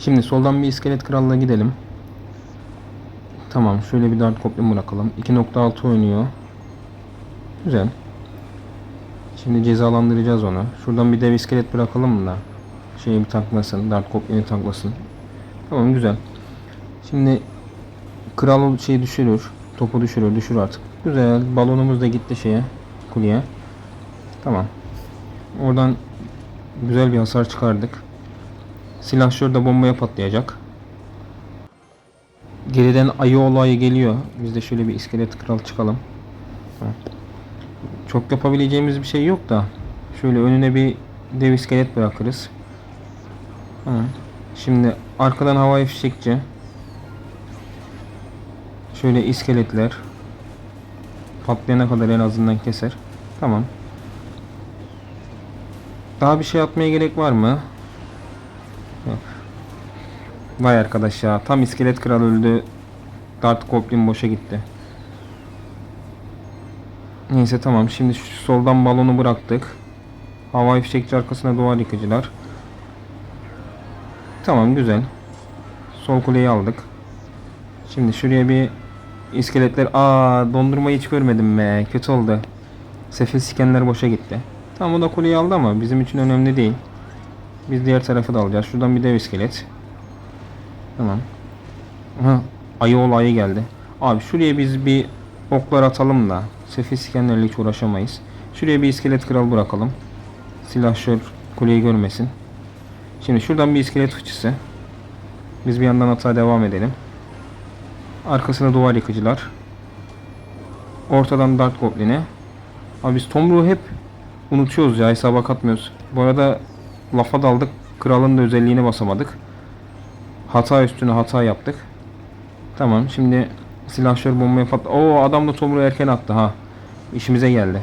Şimdi soldan bir iskelet krallığa gidelim. Tamam şöyle bir dart kopya bırakalım. 2.6 oynuyor. Güzel. Şimdi cezalandıracağız onu. Şuradan bir dev iskelet bırakalım da. Şeyi bir taklasın. Dart kopyanı taklasın. Tamam güzel. Şimdi kral şeyi düşürür. Topu düşürür. Düşür artık. Güzel. Balonumuz da gitti şeye. Kuleye. Tamam. Oradan güzel bir hasar çıkardık. Silahşör de bombaya patlayacak. Geriden ayı olayı geliyor. Biz de şöyle bir iskelet kral çıkalım. Çok yapabileceğimiz bir şey yok da. Şöyle önüne bir dev iskelet bırakırız. Şimdi arkadan havai fişekçi. Şöyle iskeletler. Patlayana kadar en azından keser. Tamam. Daha bir şey atmaya gerek var mı? Vay arkadaş ya. Tam iskelet kral öldü. Dart Goblin boşa gitti. Neyse tamam. Şimdi şu soldan balonu bıraktık. Havai fişekçi arkasına duvar yıkıcılar. Tamam güzel. Sol kuleyi aldık. Şimdi şuraya bir iskeletler. Aa dondurmayı hiç görmedim be. Kötü oldu. Sefil sikenler boşa gitti. Tamam o da kuleyi aldı ama bizim için önemli değil. Biz diğer tarafı da alacağız. Şuradan bir dev iskelet. Tamam. Aha, ayı olayı geldi. Abi şuraya biz bir oklar atalım da. Sefil sikenlerle hiç uğraşamayız. Şuraya bir iskelet kral bırakalım. Silahşör kuleyi görmesin. Şimdi şuradan bir iskelet fıçısı. Biz bir yandan atağa devam edelim. Arkasına duvar yıkıcılar. Ortadan Dart Goblin'i. Abi biz Tomruğu hep unutuyoruz ya hesaba katmıyoruz. Bu arada lafa daldık. Kralın da özelliğini basamadık. Hata üstüne hata yaptık. Tamam şimdi silahşör bombaya pat. Oo adam da Tomruğu erken attı ha. İşimize geldi.